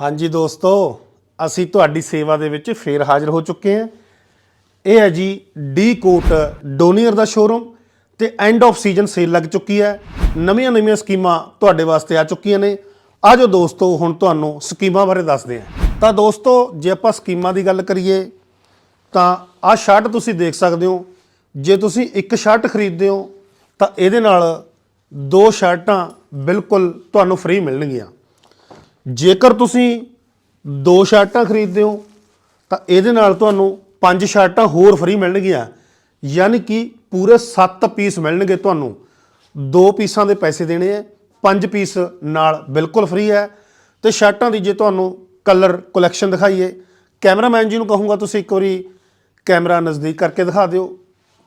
ਹਾਂਜੀ ਦੋਸਤੋ, ਅਸੀਂ ਤੁਹਾਡੀ ਸੇਵਾ ਦੇ ਵਿੱਚ ਫੇਰ ਹਾਜ਼ਰ ਹੋ ਚੁੱਕੇ ਹਾਂ। ਇਹ ਹੈ ਜੀ ਡੀ ਕੋਟ ਡੋਨੀਅਰ ਦਾ ਸ਼ੋਰੂਮ ਤੇ ਐਂਡ ਆਫ ਸੀਜ਼ਨ ਸੇਲ ਲੱਗ ਚੁੱਕੀ ਹੈ। ਨਵੀਆਂ ਨਵੀਆਂ ਸਕੀਮਾਂ ਤੁਹਾਡੇ ਵਾਸਤੇ ਆ ਚੁੱਕੀਆਂ ਨੇ। ਆਜੋ ਦੋਸਤੋ, ਹੁਣ ਤੁਹਾਨੂੰ ਸਕੀਮਾਂ ਬਾਰੇ ਦੱਸਦੇ ਹਾਂ। ਤਾਂ ਦੋਸਤੋ, ਜੇ ਆਪਾਂ ਸਕੀਮਾਂ ਦੀ ਗੱਲ ਕਰੀਏ, ਤਾਂ ਆਹ ਸ਼ਰਟ ਤੁਸੀਂ ਦੇਖ ਸਕਦੇ ਹੋ। ਜੇ ਤੁਸੀਂ ਇੱਕ ਸ਼ਰਟ ਖਰੀਦਦੇ ਹੋ, ਤਾਂ ਇਹਦੇ ਨਾਲ ਦੋ ਸ਼ਰਟਾਂ ਬਿਲਕੁਲ ਤੁਹਾਨੂੰ ਫ੍ਰੀ ਮਿਲਣਗੀਆਂ। ਜੇਕਰ ਤੁਸੀਂ ਦੋ ਸ਼ਰਟਾਂ ਖਰੀਦਦੇ ਹੋ ਤਾਂ ਇਹਦੇ ਨਾਲ ਤੁਹਾਨੂੰ ਪੰਜ ਸ਼ਰਟਾਂ ਹੋਰ ਫ੍ਰੀ ਮਿਲਣਗੀਆਂ। ਯਾਨੀ ਕਿ ਪੂਰੇ 7 ਪੀਸ ਮਿਲਣਗੇ ਤੁਹਾਨੂੰ। ਦੋ ਪੀਸਾਂ ਦੇ ਪੈਸੇ ਦੇਣੇ ਆ ਪੰਜ ਪੀਸ ਨਾਲ ਬਿਲਕੁਲ ਫ੍ਰੀ ਹੈ। ਤੇ ਸ਼ਰਟਾਂ ਦੀ ਜੇ ਤੁਹਾਨੂੰ ਕਲਰ ਕਲੈਕਸ਼ਨ ਦਿਖਾਈਏ ਕੈਮਰਾਮੈਨ ਜੀ ਨੂੰ ਕਹੂੰਗਾ ਤੁਸੀਂ ਇੱਕ ਵਾਰੀ ਕੈਮਰਾ ਨਜ਼ਦੀਕ ਕਰਕੇ ਦਿਖਾ ਦਿਓ।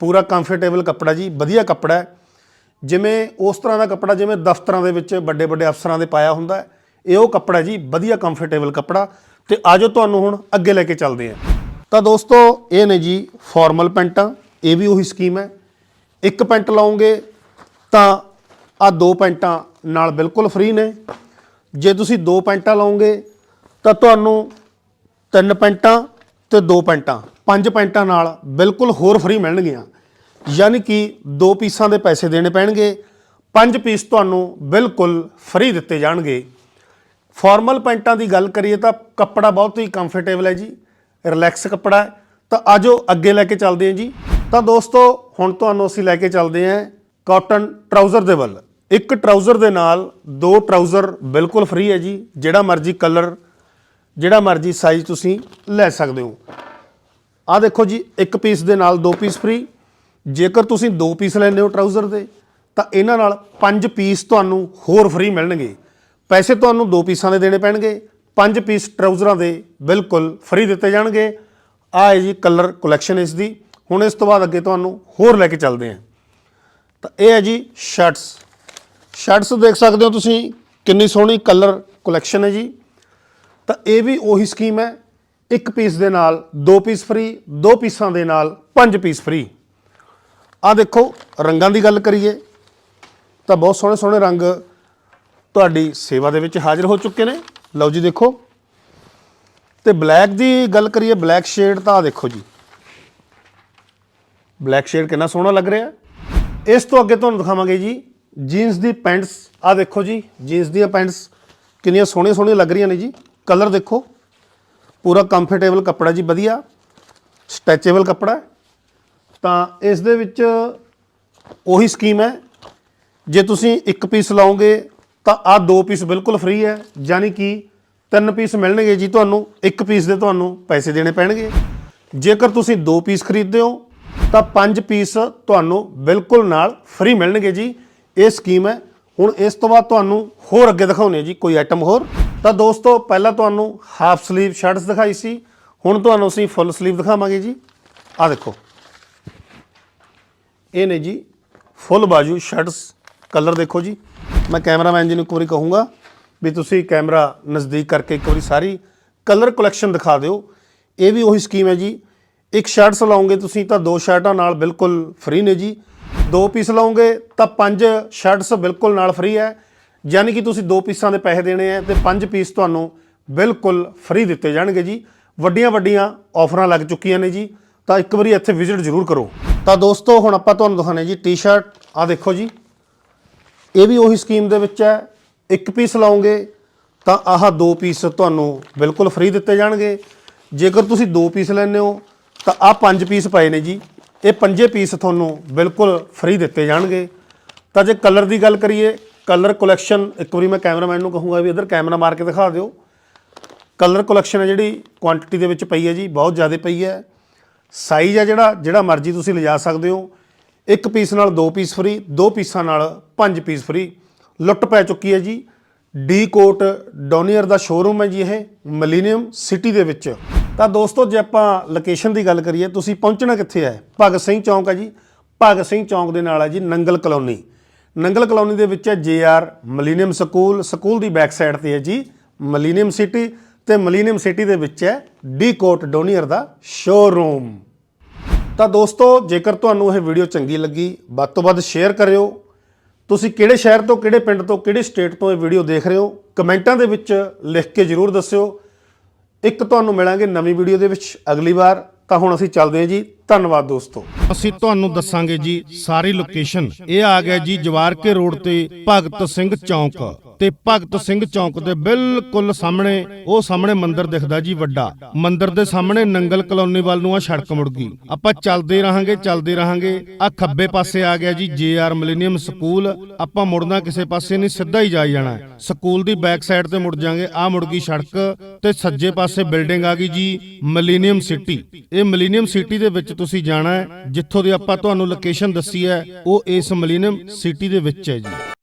ਪੂਰਾ ਕੰਫਰਟੇਬਲ ਕੱਪੜਾ ਜੀ ਵਧੀਆ ਕੱਪੜਾ ਹੈ। ਜਿਵੇਂ ਉਸ ਤਰ੍ਹਾਂ ਦਾ ਕੱਪੜਾ ਜਿਵੇਂ ਦਫ਼ਤਰਾਂ ਦੇ ਵਿੱਚ ਵੱਡੇ ਵੱਡੇ ਅਫਸਰਾਂ ਦੇ ਪਾਇਆ ਹੁੰਦਾ ਹੈ, ਇਹ ਉਹ ਕੱਪੜਾ ਜੀ, ਵਧੀਆ ਕੰਫਰਟੇਬਲ ਕੱਪੜਾ। ਤੇ ਆਜੋ ਤੁਹਾਨੂੰ ਹੁਣ ਅੱਗੇ ਲੈ ਕੇ ਚੱਲਦੇ ਹਾਂ। ਤਾਂ ਦੋਸਤੋ, ਇਹ ਨੇ ਜੀ ਫਾਰਮਲ ਪੈਂਟਾਂ, ਇਹ ਵੀ ਉਹੀ ਸਕੀਮ ਹੈ। ਇੱਕ ਪੈਂਟ ਲਾਉਂਗੇ ਤਾਂ ਆ ਦੋ ਪੈਂਟਾਂ ਨਾਲ ਬਿਲਕੁਲ ਫ੍ਰੀ ਨੇ। ਜੇ ਤੁਸੀਂ ਦੋ ਪੈਂਟਾਂ ਲਾਉਂਗੇ ਤਾਂ ਤੁਹਾਨੂੰ ਤਿੰਨ ਪੈਂਟਾਂ ਤੇ ਦੋ ਪੈਂਟਾਂ, ਪੰਜ ਪੈਂਟਾਂ ਨਾਲ ਬਿਲਕੁਲ ਹੋਰ ਫ੍ਰੀ ਮਿਲਣਗੀਆਂ। ਯਾਨੀ ਕਿ ਦੋ ਪੀਸਾਂ ਦੇ ਪੈਸੇ ਦੇਣੇ ਪੈਣਗੇ, ਪੰਜ ਪੀਸ ਤੁਹਾਨੂੰ ਬਿਲਕੁਲ ਫ੍ਰੀ ਦਿੱਤੇ ਜਾਣਗੇ। ਫਾਰਮਲ ਪੈਂਟਾਂ ਦੀ ਗੱਲ ਕਰੀਏ ਤਾਂ ਕੱਪੜਾ ਬਹੁਤ ਹੀ ਕੰਫਰਟੇਬਲ ਹੈ ਜੀ ਰਿਲੈਕਸ ਕੱਪੜਾ ਹੈ। ਤਾਂ ਆਜੋ ਅੱਗੇ ਲੈ ਕੇ ਚੱਲਦੇ ਹਾਂ ਜੀ। ਤਾਂ ਦੋਸਤੋ, ਹੁਣ ਤੁਹਾਨੂੰ ਅਸੀਂ ਲੈ ਕੇ ਚੱਲਦੇ ਹਾਂ ਕਾਟਨ ਟਰਾਊਜ਼ਰ ਦੇ ਵੱਲ। ਇੱਕ ਟਰਾਊਜ਼ਰ ਦੇ ਨਾਲ ਦੋ ਟਰਾਊਜ਼ਰ ਬਿਲਕੁਲ ਫ੍ਰੀ ਹੈ ਜੀ, ਜਿਹੜਾ ਮਰਜ਼ੀ ਕਲਰ ਜਿਹੜਾ ਮਰਜ਼ੀ ਸਾਈਜ਼ ਤੁਸੀਂ ਲੈ ਸਕਦੇ ਹੋ। ਆ ਦੇਖੋ ਜੀ, ਇੱਕ ਪੀਸ ਦੇ ਨਾਲ ਦੋ ਪੀਸ ਫ੍ਰੀ ਜੇਕਰ ਤੁਸੀਂ ਦੋ ਪੀਸ ਲੈਂਦੇ ਹੋ ਟਰਾਊਜ਼ਰ ਦੇ, ਤਾਂ ਇਹਨਾਂ ਨਾਲ ਪੰਜ ਪੀਸ ਤੁਹਾਨੂੰ ਹੋਰ ਫ੍ਰੀ ਮਿਲਣਗੇ। ਪੈਸੇ ਤੁਹਾਨੂੰ ਦੋ ਪੀਸਾਂ ਦੇ ਦੇਣੇ ਪੈਣਗੇ, ਪੰਜ ਪੀਸ ਟਰਾਊਜ਼ਰਾਂ ਦੇ ਬਿਲਕੁਲ ਫ੍ਰੀ ਦਿੱਤੇ ਜਾਣਗੇ। ਆ ਹੈ ਜੀ ਕਲਰ ਕਲੈਕਸ਼ਨ ਇਸ ਦੀ। ਹੁਣ ਇਸ ਤੋਂ ਬਾਅਦ ਅੱਗੇ ਤੁਹਾਨੂੰ ਹੋਰ ਲੈ ਕੇ ਚੱਲਦੇ ਹਾਂ। ਤਾਂ ਇਹ ਹੈ ਜੀ ਸ਼ਰਟਸ। ਸ਼ਰਟਸ ਦੇਖ ਸਕਦੇ ਹੋ ਤੁਸੀਂ, ਕਿੰਨੀ ਸੋਹਣੀ ਕਲਰ ਕਲੈਕਸ਼ਨ ਹੈ ਜੀ। ਤਾਂ ਇਹ ਵੀ ਉਹੀ ਸਕੀਮ ਹੈ, ਇੱਕ ਪੀਸ ਦੇ ਨਾਲ ਦੋ ਪੀਸ ਫ੍ਰੀ, ਦੋ ਪੀਸਾਂ ਦੇ ਨਾਲ ਪੰਜ ਪੀਸ ਫ੍ਰੀ। ਆ ਦੇਖੋ, ਰੰਗਾਂ ਦੀ ਗੱਲ ਕਰੀਏ, ਤਾਂ ਬਹੁਤ ਸੋਹਣੇ ਸੋਹਣੇ ਰੰਗ ਤੁਹਾਡੀ ਸੇਵਾ ਦੇ ਵਿੱਚ ਹਾਜ਼ਰ ਹੋ ਚੁੱਕੇ ਨੇ। ਲਓ ਜੀ ਦੇਖੋ। ਤੇ ਬਲੈਕ ਦੀ ਗੱਲ ਕਰੀਏ, ਬਲੈਕ ਸ਼ੇਡ ਤਾਂ ਆ ਦੇਖੋ ਜੀ। ਬਲੈਕ ਸ਼ੇਡ ਕਿੰਨਾ ਸੋਹਣਾ ਲੱਗ ਰਿਹਾ। ਇਸ ਤੋਂ ਅੱਗੇ ਤੁਹਾਨੂੰ ਦਿਖਾਵਾਂਗੇ ਜੀ। ਜੀਨਸ ਦੀ ਪੈਂਟਸ ਆ ਦੇਖੋ ਜੀ। ਜੀਨਸ ਦੀਆਂ ਪੈਂਟਸ ਕਿੰਨੀਆਂ ਸੋਹਣੀਆਂ ਸੋਹਣੀਆਂ ਲੱਗ ਰਹੀਆਂ ਨੇ ਜੀ। ਕਲਰ ਦੇਖੋ। ਪੂਰਾ ਕੰਫਰਟੇਬਲ ਕੱਪੜਾ ਜੀ, ਵਧੀਆ। ਸਟੈਚੇਬਲ ਕੱਪੜਾ। ਤਾਂ ਇਸ ਦੇ ਵਿੱਚ ਉਹੀ ਸਕੀਮ ਹੈ। ਜੇ ਤੁਸੀਂ ਇੱਕ ਪੀਸ ਲਾਓਗੇ ਤਾਂ ਆ ਦੋ ਪੀਸ ਬਿਲਕੁਲ ਫ੍ਰੀ ਹੈ ਯਾਨੀ ਕਿ ਤਿੰਨ ਪੀਸ ਮਿਲਣਗੇ ਜੀ ਤੁਹਾਨੂੰ, ਇੱਕ ਪੀਸ ਦੇ ਤੁਹਾਨੂੰ ਪੈਸੇ ਦੇਣੇ ਪੈਣਗੇ। ਜੇਕਰ ਤੁਸੀਂ ਦੋ ਪੀਸ ਖਰੀਦਦੇ ਹੋ, ਤਾਂ ਪੰਜ ਪੀਸ ਤੁਹਾਨੂੰ ਬਿਲਕੁਲ ਨਾਲ ਫ੍ਰੀ ਮਿਲਣਗੇ ਜੀ। ਇਹ ਸਕੀਮ ਹੈ। ਹੁਣ ਇਸ ਤੋਂ ਬਾਅਦ ਤੁਹਾਨੂੰ ਹੋਰ ਅੱਗੇ ਦਿਖਾਉਣੇ ਜੀ, ਕੋਈ ਆਈਟਮ ਹੋਰ। ਤਾਂ ਦੋਸਤੋ, ਪਹਿਲਾਂ ਤੁਹਾਨੂੰ ਹਾਫ ਸਲੀਵ ਸ਼ਰਟਸ ਦਿਖਾਈ ਸੀ। ਹੁਣ ਤੁਹਾਨੂੰ ਅਸੀਂ ਫੁੱਲ ਸਲੀਵ ਦਿਖਾਵਾਂਗੇ ਜੀ। ਆ ਦੇਖੋ। ਇਹ ਨੇ ਜੀ ਫੁੱਲ ਬਾਜੂ ਸ਼ਰਟਸ ਕਲਰ ਦੇਖੋ ਜੀ। ਮੈਂ ਕੈਮਰਾਮੈਨ ਜੀ ਨੂੰ ਇੱਕ ਵਾਰੀ ਕਹੂੰਗਾ ਵੀ ਤੁਸੀਂ ਕੈਮਰਾ ਨਜ਼ਦੀਕ ਕਰਕੇ ਇੱਕ ਵਾਰੀ ਸਾਰੀ ਕਲਰ ਕਲੈਕਸ਼ਨ ਦਿਖਾ ਦਿਓ। ਇਹ ਵੀ ਉਹੀ ਸਕੀਮ ਹੈ ਜੀ। ਇੱਕ ਸ਼ਰਟਸ ਲਾਉਂਗੇ ਤੁਸੀਂ ਤਾਂ ਦੋ ਸ਼ਰਟਾਂ ਨਾਲ ਬਿਲਕੁਲ ਫ੍ਰੀ ਨੇ ਜੀ। ਦੋ ਪੀਸ ਲਾਉਂਗੇ ਤਾਂ ਪੰਜ ਸ਼ਰਟਸ ਬਿਲਕੁਲ ਨਾਲ ਫ੍ਰੀ ਹੈ। ਯਾਨੀ ਕਿ ਤੁਸੀਂ ਦੋ ਪੀਸਾਂ ਦੇ ਪੈਸੇ ਦੇਣੇ ਆ ਤੇ ਪੰਜ ਪੀਸ ਤੁਹਾਨੂੰ ਬਿਲਕੁਲ ਫ੍ਰੀ ਦਿੱਤੇ ਜਾਣਗੇ ਜੀ। ਵੱਡੀਆਂ ਵੱਡੀਆਂ ਆਫਰਾਂ ਲੱਗ ਚੁੱਕੀਆਂ ਨੇ ਜੀ। ਤਾਂ ਇੱਕ ਵਾਰੀ ਇੱਥੇ ਵਿਜ਼ਿਟ ਜ਼ਰੂਰ ਕਰੋ। ਤਾਂ ਦੋਸਤੋ, ਹੁਣ ਆਪਾਂ ਤੁਹਾਨੂੰ ਦਿਖਾਣੇ ਜੀ ਟੀ-ਸ਼ਰਟ ਆ ਦੇਖੋ ਜੀ। ਇਹ ਵੀ ਉਹੀ ਸਕੀਮ ਦੇ ਵਿੱਚ ਹੈ, ਇੱਕ ਪੀਸ ਲਾਉਂਗੇ ਤਾਂ ਆਹ ਦੋ ਪੀਸ ਤੁਹਾਨੂੰ ਬਿਲਕੁਲ ਫ੍ਰੀ ਦਿੱਤੇ ਜਾਣਗੇ। ਜੇਕਰ ਤੁਸੀਂ ਦੋ ਪੀਸ ਲੈਂਦੇ ਹੋ, ਤਾਂ ਆਹ ਪੰਜ ਪੀਸ ਪਏ ਨੇ ਜੀ। ਇਹ ਪੰਜੇ ਪੀਸ ਤੁਹਾਨੂੰ ਬਿਲਕੁਲ ਫ੍ਰੀ ਦਿੱਤੇ ਜਾਣਗੇ। ਤਾਂ ਜੇ ਕਲਰ ਦੀ ਗੱਲ ਕਰੀਏ ਕਲਰ ਕਲੈਕਸ਼ਨ ਇੱਕ ਵਾਰੀ ਮੈਂ ਕੈਮਰਾਮੈਨ ਨੂੰ ਕਹੂੰਗਾ ਵੀ ਇਧਰ ਕੈਮਰਾ ਮਾਰ ਕੇ ਦਿਖਾ ਦਿਓ। ਕਲਰ ਕਲੈਕਸ਼ਨ ਹੈ ਜਿਹੜੀ ਕੁਆਂਟੀਟੀ ਦੇ ਵਿੱਚ ਪਈ ਹੈ ਜੀ, ਬਹੁਤ ਜ਼ਿਆਦਾ ਪਈ ਹੈ। ਸਾਈਜ਼ ਹੈ ਜਿਹੜਾ ਜਿਹੜਾ ਮਰਜ਼ੀ ਤੁਸੀਂ ਲਿਜਾ ਸਕਦੇ ਹੋ। ਇੱਕ ਪੀਸ ਨਾਲ ਦੋ ਪੀਸ ਫ੍ਰੀ, ਦੋ ਪੀਸਾਂ ਨਾਲ ਪੰਜ ਪੀਸ ਫ੍ਰੀ। ਲੁੱਟ ਪੈ ਚੁੱਕੀ ਹੈ ਜੀ। ਡੀ ਕੋਟ ਡੋਨੀਅਰ ਦਾ ਸ਼ੋਰੂਮ ਹੈ ਜੀ ਇਹ, ਮਿਲੀਨੀਅਮ ਸਿਟੀ ਦੇ ਵਿੱਚ। ਤਾਂ ਦੋਸਤੋ, ਜੇ ਆਪਾਂ ਲੋਕੇਸ਼ਨ ਦੀ ਗੱਲ ਕਰੀਏ, ਤੁਸੀਂ ਪਹੁੰਚਣਾ ਕਿੱਥੇ ਹੈ? ਭਗਤ ਸਿੰਘ ਚੌਂਕ ਹੈ ਜੀ। ਭਗਤ ਸਿੰਘ ਚੌਂਕ ਦੇ ਨਾਲ ਹੈ ਜੀ ਨੰਗਲ ਕਲੋਨੀ। ਨੰਗਲ ਕਲੋਨੀ ਦੇ ਵਿੱਚ ਹੈ J R millennium school. School ਦੀ ਬੈਕ ਸਾਈਡ ਤੇ ਹੈ ਜੀ ਮਿਲੀਨੀਅਮ ਸਿਟੀ ਤੇ ਮਿਲੀਨੀਅਮ ਸਿਟੀ ਦੇ ਵਿੱਚ ਹੈ ਡੀ ਕੋਟ ਡੋਨੀਅਰ ਦਾ ਸ਼ੋਰੂਮ। ਤਾਂ ਦੋਸਤੋ, ਜੇਕਰ ਤੁਹਾਨੂੰ ਇਹ ਵੀਡੀਓ ਚੰਗੀ ਲੱਗੀ, ਵੱਧ ਤੋਂ ਵੱਧ ਸ਼ੇਅਰ ਕਰਿਓ। ਤੁਸੀਂ ਕਿਹੜੇ ਸ਼ਹਿਰ ਤੋਂ, ਕਿਹੜੇ ਪਿੰਡ ਤੋਂ, ਕਿਹੜੇ ਸਟੇਟ ਤੋਂ ਇਹ ਵੀਡੀਓ ਦੇਖ ਰਹੇ ਹੋ, ਕਮੈਂਟਾਂ ਦੇ ਵਿੱਚ ਲਿਖ ਕੇ ਜਰੂਰ ਦੱਸਿਓ। ਇੱਕ ਤੁਹਾਨੂੰ ਮਿਲਾਂਗੇ ਨਵੀਂ ਵੀਡੀਓ ਦੇ ਵਿੱਚ ਅਗਲੀ ਵਾਰ। ਤਾਂ ਹੁਣ ਅਸੀਂ ਚੱਲਦੇ ਹਾਂ ਜੀ। ਧੰਨਵਾਦ ਦੋਸਤੋ। ਅਸੀਂ ਤੁਹਾਨੂੰ ਦੱਸਾਂਗੇ ਜੀ, ਸਾਰੀ ਲੋਕੇਸ਼ਨ ਇਹ ਆ ਗਿਆ ਜੀ ਜਵਾਰਕੇ ਰੋਡ ਤੇ ਭਗਤ ਸਿੰਘ ਚੌਂਕ। ਤੇ ਭਗਤ ਸਿੰਘ ਚੌਂਕ ਦੇ ਬਿਲਕੁਲ ਸਾਹਮਣੇ, ਉਹ ਸਾਹਮਣੇ ਮੰਦਿਰ ਦਿਖਦਾ ਜੀ ਵੱਡਾ। ਮੰਦਿਰ ਦੇ ਸਾਹਮਣੇ ਨੰਗਲ ਕਲੋਨੀ ਵੱਲ ਨੂੰ ਆ ਸੜਕ ਮੁੜ ਗਈ। ਆਪਾਂ ਚੱਲਦੇ ਰਹਾਂਗੇ ਚੱਲਦੇ ਰਹਾਂਗੇ। ਆ ਖੱਬੇ ਪਾਸੇ ਆ ਗਿਆ ਜੀ ਜੇਆਰ ਮਿਲੇਨੀਅਮ ਸਕੂਲ। ਆਪਾਂ ਮੁੜਨਾ ਕਿਸੇ ਪਾਸੇ ਨਹੀਂ, ਸਿੱਧਾ ਹੀ ਜਾਈ ਜਾਣਾ। ਸਕੂਲ ਦੀ ਬੈਕ ਸਾਈਡ ਤੇ ਮੁੜ ਜਾਾਂਗੇ ਆ ਮੁੜ ਗਈ ਸੜਕ ਤੇ ਸੱਜੇ ਪਾਸੇ ਬਿਲਡਿੰਗ ਆ ਗਈ ਜੀ ਮਿਲੇਨੀਅਮ ਸਿਟੀ। ਇਹ ਮਿਲੇਨੀਅਮ ਸਿਟੀ ਦੇ ਵਿੱਚ ਤੁਸੀਂ ਜਾਣਾ ਹੈ, ਜਿੱਥੋਂ ਦੀ ਆਪਾਂ ਤੁਹਾਨੂੰ ਲੋਕੇਸ਼ਨ ਦੱਸੀ ਹੈ, ਉਹ ਇਸ ਮਿਲੇਨੀਅਮ ਸਿਟੀ ਦੇ ਵਿੱਚ ਹੈ ਜੀ।